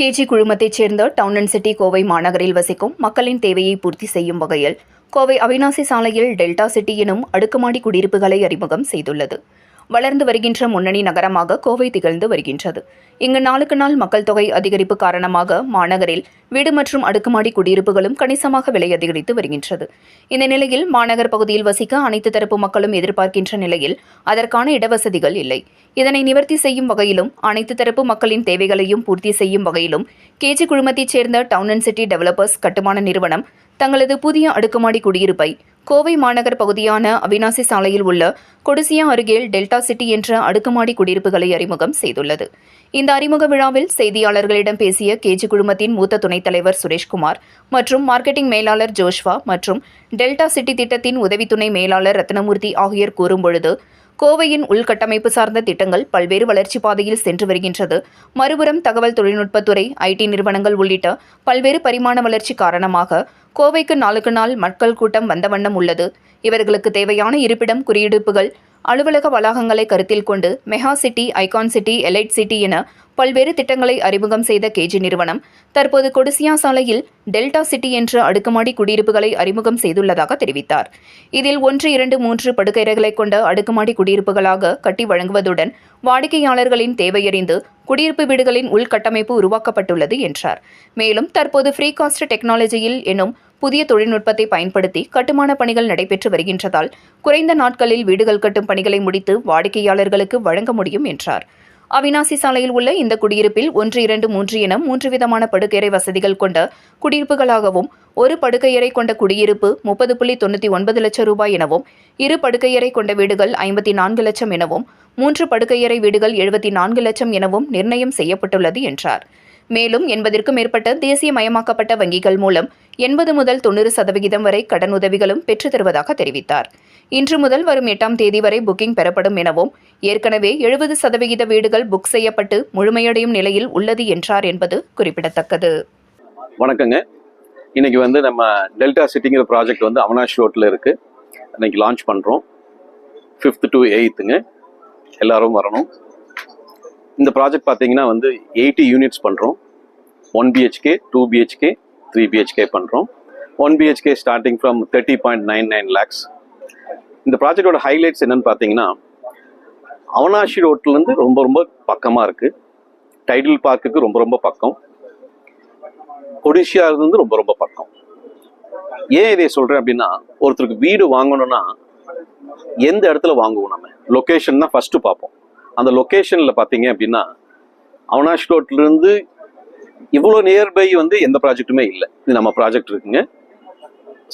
KG குழுமத்தைச் சேர்ந்த down and city Kovai மாநகரில் வசிக்கும் மக்களின் தேவையை பூர்த்தி செய்யும் வகையில் கோவை அவினாசி சாலையில் டெல்டா சிட்டி எனும் அடுக்குமாடி குடியிருப்புகளை அறிமுகம் செய்துள்ளது. வளர்ந்து வருகின்ற முன்னணி நகரமாக கோவை திகழ்ந்து வருகின்றது. இங்கு நாளுக்கு நாள் மக்கள் தொகை அதிகரிப்பு காரணமாக மாநகரில் வீடு மற்றும் அடுக்குமாடி குடியிருப்புகளும் கணிசமாக விலை அதிகரித்து வருகின்றது. இந்த நிலையில் மாநகர் பகுதியில் வசிக்க அனைத்து தரப்பு மக்களும் எதிர்பார்க்கின்ற நிலையில் அதற்கான இடவசதிகள் இல்லை. இதனை நிவர்த்தி செய்யும் வகையிலும் அனைத்து தரப்பு மக்களின் தேவைகளையும் பூர்த்தி செய்யும் வகையிலும் கேஜி குழுமத்தைச் சேர்ந்த டவுன் அண்ட் சிட்டி டெவலப்பர்ஸ் கட்டுமான நிறுவனம் தங்களது புதிய அடுக்குமாடி குடியிருப்பை கோவை மாநகர் பகுதியான அவினாசி சாலையில் உள்ள கொடிசியா அருகே டெல்டா சிட்டி என்ற அடுக்குமாடி குடியிருப்புகளை அறிமுகம் செய்துள்ளது. இந்த அறிமுக விழாவில் செய்தியாளர்களிடம் பேசிய கேஜி குழுமத்தின் மூத்த துணைத் தலைவர் சுரேஷ்குமார் மற்றும் மார்க்கெட்டிங் மேலாளர் ஜோஷ்வா மற்றும் டெல்டா சிட்டி திட்டத்தின் உதவி துணை மேலாளர் ரத்னமூர்த்தி ஆகியோர் கூறும்பொழுது கோவையின் உள்கட்டமைப்பு சார்ந்த திட்டங்கள் பல்வேறு வளர்ச்சிப் பாதையில் சென்று வருகின்றது. மறுபுறம் தகவல் தொழில்நுட்பத்துறை ஐடி நிறுவனங்கள் உள்ளிட்ட பல்வேறு பரிமாண வளர்ச்சி காரணமாக கோவைக்கு நாளுக்கு நாள் மக்கள் கூட்டம் வந்த வண்ணம் உள்ளது. இவர்களுக்கு தேவையான இருப்பிடம் குறியீடுப்புகள் அலுவலக வளாகங்களை கருத்தில் கொண்டு mega city icon city elite city என பல்வேறு திட்டங்களை அறிமுகம் செய்த கேஜி நிறுவனம் தற்போது கொடிசியா சாலையில் டெல்டா சிட்டி என்ற அடுக்குமாடி குடியிருப்புகளை அறிமுகம் செய்துள்ளதாக தெரிவித்தார். இதில் ஒன்று இரண்டு மூன்று படுக்கையறைகளை கொண்ட அடுக்குமாடி குடியிருப்புகளாக கட்டி வழங்குவதுடன் வாடிக்கையாளர்களின் தேவையறிந்து குடியிருப்பு வீடுகளின் உள்கட்டமைப்பு உருவாக்கப்பட்டுள்ளது என்றார். மேலும் தற்போது ஃப்ரீ காஸ்ட் டெக்னாலஜியில் எனும் புதிய தொழில்நுட்பத்தை பயன்படுத்தி கட்டுமான பணிகள் நடைபெற்று வருகின்றதால் குறைந்த நாட்களில் வீடுகள் கட்டும் பணிகளை முடித்து வாடிக்கையாளர்களுக்கு வழங்க முடியும் என்றார். அவினாசி சாலையில் உள்ள இந்த குடியிருப்பில் ஒன்று இரண்டு மூன்று என மூன்று விதமான படுக்கையறை வசதிகள் கொண்ட குடியிருப்புகளாகவும் ஒரு படுக்கையறை கொண்ட குடியிருப்பு முப்பது புள்ளி தொண்ணூற்றி ஒன்பது லட்சம் ரூபாய் எனவும் இரு படுக்கையறை கொண்ட வீடுகள் ஐம்பத்தி நான்கு லட்சம் எனவும் மூன்று படுக்கையறை வீடுகள் எழுபத்தி நான்கு லட்சம் எனவும் நிர்ணயம் செய்யப்பட்டுள்ளது என்றார். மேலும் எண்பதிற்கும் மேற்பட்ட தேசியமயமாக்கப்பட்ட வங்கிகள் மூலம் எண்பது முதல் தொண்ணூறு சதவிகிதம் வரை கடன் உதவிகளும் பெற்றுத் தருவதாக தெரிவித்தார். இன்று முதல் வரும் எட்டாம் தேதி வரை புக்கிங் பெறப்படும் எனவும் ஏற்கனவே எழுபது சதவிகித வீடுகள் புக் செய்யப்பட்டு முழுமையடையும் நிலையில் உள்ளது என்றார் என்பது குறிப்பிடத்தக்கது. வணக்கங்க. இன்னைக்கு வந்து நம்ம டெல்டா சிட்டிங்கிற ப்ராஜெக்ட் வந்து அவனாஷ் ரோட்டில் இருக்கு. இன்னைக்கு லான்ச் பண்ணுறோம் ஃபிஃப்த் டு எயித்துங்க எல்லாரும் வரணும். இந்த ப்ராஜெக்ட் பார்த்தீங்கன்னா வந்து எயிட்டி யூனிட்ஸ் பண்ணுறோம் one BHK two BHK three BHK பண்ணுறோம் one BHK starting from thirty point nine nine lakhs இந்த ப்ராஜெக்டோட ஹைலைட்ஸ் என்னன்னு பார்த்தீங்கன்னா அவனாஷி ரோட்லேருந்து ரொம்ப ரொம்ப பக்கமாக இருக்குது டைடில் பார்க்குக்கு ரொம்ப ரொம்ப பக்கம். கொடிஷியாவிலேருந்து இருந்து ரொம்ப ரொம்ப பக்கம். ஏன் இதை சொல்கிறேன் அப்படின்னா ஒருத்தருக்கு வீடு வாங்கணும்னா எந்த இடத்துல வாங்குவோம் நம்ம? லொக்கேஷன் தான் ஃபஸ்ட்டு பார்ப்போம். அந்த லொக்கேஷனில் பார்த்தீங்க அப்படின்னா அவனாஷ் ரோட்லேருந்து இவ்வளோ நியர்பை வந்து எந்த ப்ராஜெக்ட்டுமே இல்லை. இது நம்ம ப்ராஜெக்ட் இருக்குங்க.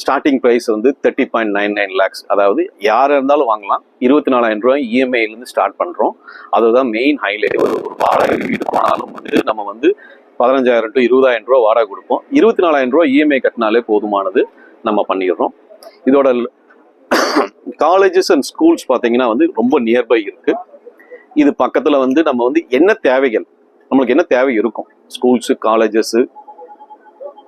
ஸ்டார்டிங் ப்ரைஸ் வந்து thirty point nine nine lakhs அதாவது யாராக இருந்தாலும் வாங்கலாம். இருபத்தி நாலாயிரம் ரூபாய் இஎம்ஐலேருந்து ஸ்டார்ட் பண்ணுறோம் அதுதான் மெயின் ஹைலைட் ஒரு ஒரு வாடகை வீடு போனாலும் வந்து நம்ம வந்து பதினஞ்சாயிரம் டு இருபதாயிரம் ரூபா வாடகை கொடுப்போம். இருபத்தி நாலாயிரம் ரூபா இஎம்ஐ கட்டினாலே போதுமானது நம்ம பண்ணிடுறோம். இதோட காலேஜஸ் அண்ட் ஸ்கூல்ஸ் பார்த்தீங்கன்னா வந்து ரொம்ப நியர்பை இருக்குது இது பக்கத்தில் வந்து நம்ம வந்து என்ன தேவைகள்? நம்மளுக்கு என்ன தேவை இருக்கும்? ஸ்கூல்ஸு காலேஜஸ்ஸு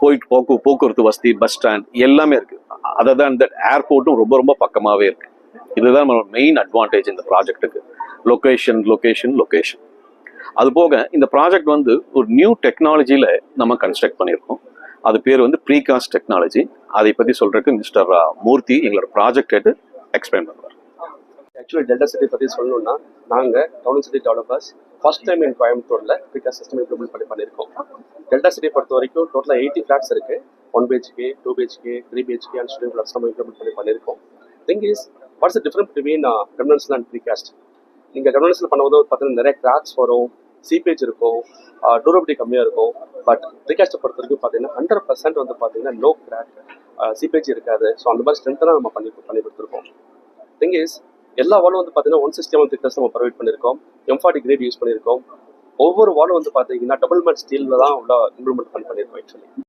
போயிட்டு போக்கு போக்குவரத்து வசதி பஸ் ஸ்டாண்ட் எல்லாமே இருக்குது அதை தான் இந்த ஏர்போர்ட்டும் ரொம்ப ரொம்ப பக்கமாகவே இருக்குது இதுதான் நம்ம மெயின் அட்வான்டேஜ் இந்த ப்ராஜெக்ட்டுக்கு லொக்கேஷன் லொக்கேஷன் லொக்கேஷன் அது போக இந்த ப்ராஜெக்ட் வந்து ஒரு நியூ டெக்னாலஜியில் நம்ம கன்ஸ்ட்ரக்ட் பண்ணியிருக்கோம். அது பேர் வந்து ப்ரீகாஸ்ட் டெக்னாலஜி அதை பற்றி சொல்கிறதுக்கு மிஸ்டர் மூர்த்தி எங்களோட ப்ராஜெக்ட் எடுத்து எக்ஸ்பிளைன் பண்ணுவார் ஆக்சுவலி டெல்டா சிட்டி பற்றி சொல்லணும்னா நாங்கள் town city developers first time in கோயம்புத்தூரில் பிகாஸ் சிஸ்டம் இம்ப்ளிமெண்ட் பண்ணி பண்ணியிருக்கோம். டெல்டா சிட்டி பொறுத்த வரைக்கும் டோட்டலாக எயிட்டி ஃப்ளாட்ஸ் இருக்குது one BHK two BHK three BHK and studio flats நம்ம இம்ப்ளிமெண்ட் பண்ணி பண்ணியிருக்கோம். Thing is what's different between governance and precast நீங்கள் கவர்னன்ஸில் பண்ணும்போது பார்த்தீங்கன்னா நிறைய கிராக்ஸ் வரும் சிபேஜ் இருக்கும் uh, டூரபிலிட்டி கம்மியாக இருக்கும். பட் ப்ரீகாஸ்ட்டை பொறுத்த வரைக்கும் பார்த்தீங்கன்னா ஹண்ட்ரட் பர்சன்ட் வந்து பார்த்தீங்கன்னா நோ கிராக் சிபேஜ் இருக்காது. ஸோ அந்த மாதிரி ஸ்ட்ரென்த்தாக நம்ம பண்ணி பண்ணி கொடுத்துருக்கோம். திங் இஸ் எல்லா வாலும் வந்து பார்த்தீங்கன்னா ஒன் சிக்ஸ்டி ஒன் திக்னஸ் நம்ம ப்ரொவைட் பண்ணியிருக்கோம் எம் ஃபார்ட்டி கிரேட் யூஸ் பண்ணியிருக்கோம் ஒவ்வொரு வாலும் வந்து பார்த்தீங்கன்னா டபுள் மேட் ஸ்டீலில் தான் உள்ள இம்ப்ரூவ்மெண்ட் பண்ணியிருக்கோம் ஆக்சுவலி